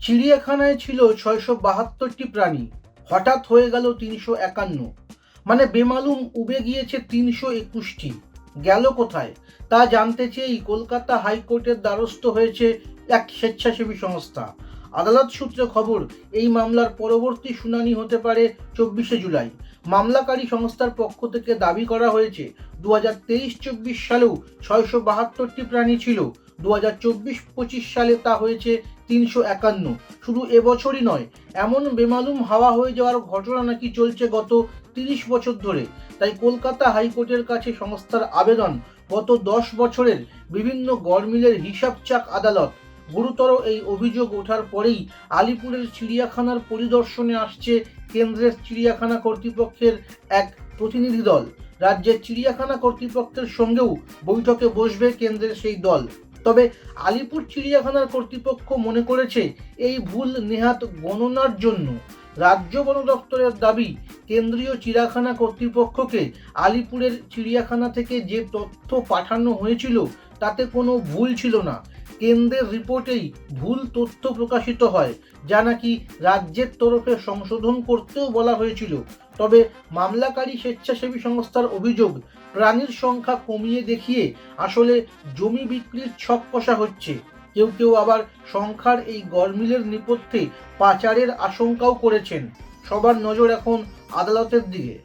চিড়িয়াখানায় ছিল ছয়শো বাহাত্তরটি প্রাণী। হঠাৎ হয়ে গেল তিনশো একান্ন। মানে বেমালুম উবে গিয়েছে তিনশো একুশটি। গেল কোথায়? তা জানতে চেয়েই কলকাতা হাইকোর্টের দ্বারস্থ হয়েছে এক স্বেচ্ছাসেবী সংস্থা। আদালত সূত্রে খবর, এই মামলার পরবর্তী শুনানি হতে পারে চব্বিশে জুলাই। মামলাকারী সংস্থার পক্ষ থেকে দাবি করা হয়েছে দু হাজার তেইশ চব্বিশ সালেও ছয়শো বাহাত্তরটি প্রাণী ছিল দু হাজার চব্বিশ পঁচিশ সালে তা হয়েছে তিনশো একান্ন। শুধু এবছরই নয়, এমন বেমালুম হাওয়া হয়ে যাওয়ার ঘটনা নাকি চলছে গত তিরিশ বছর ধরে। তাই কলকাতা হাইকোর্টের কাছে সংস্থার আবেদন, গত দশ বছরের বিভিন্ন গড়মিলের হিসাব চাক আদালত। গুরুতর এই অভিযোগ ওঠার পরেই আলিপুরের চিড়িয়াখানার পরিদর্শনে আসছে কেন্দ্রের চিড়িয়াখানা কর্তৃপক্ষের এক প্রতিনিধি দল। রাজ্যের চিড়িয়াখানা কর্তৃপক্ষের সঙ্গেও বৈঠকে বসবে কেন্দ্রের সেই দল। তবে আলিপুর চিড়িয়াখানার কর্তৃপক্ষ মনে করেছে, এই ভুল নেহাত গণনার জন্য রাজ্য বন দপ্তরের দাবি কেন্দ্রীয় চিড়িয়াখানা কর্তৃপক্ষকে আলিপুরের চিড়িয়াখানা থেকে যে তথ্য পাঠানো হয়েছিল তাতে কোনো ভুল ছিল না। কেন্দ্রের রিপোর্টেই ভুল তথ্য প্রকাশিত হয়, যা নাকি রাজ্যের তরফে সংশোধন করতেও বলা হয়েছিল। তবে মামলাকারী স্বেচ্ছাসেবী সংস্থার অভিযোগ প্রাণীর সংখ্যা কমিয়ে দেখিয়ে আসলে জমি বিক্রির ছক কষা হচ্ছে। কেউ কেউ আবার সংখ্যার এই গরমিলের নেপথ্যে পাচারের আশঙ্কাও করেছেন। সবার নজর এখন আদালতের দিকে।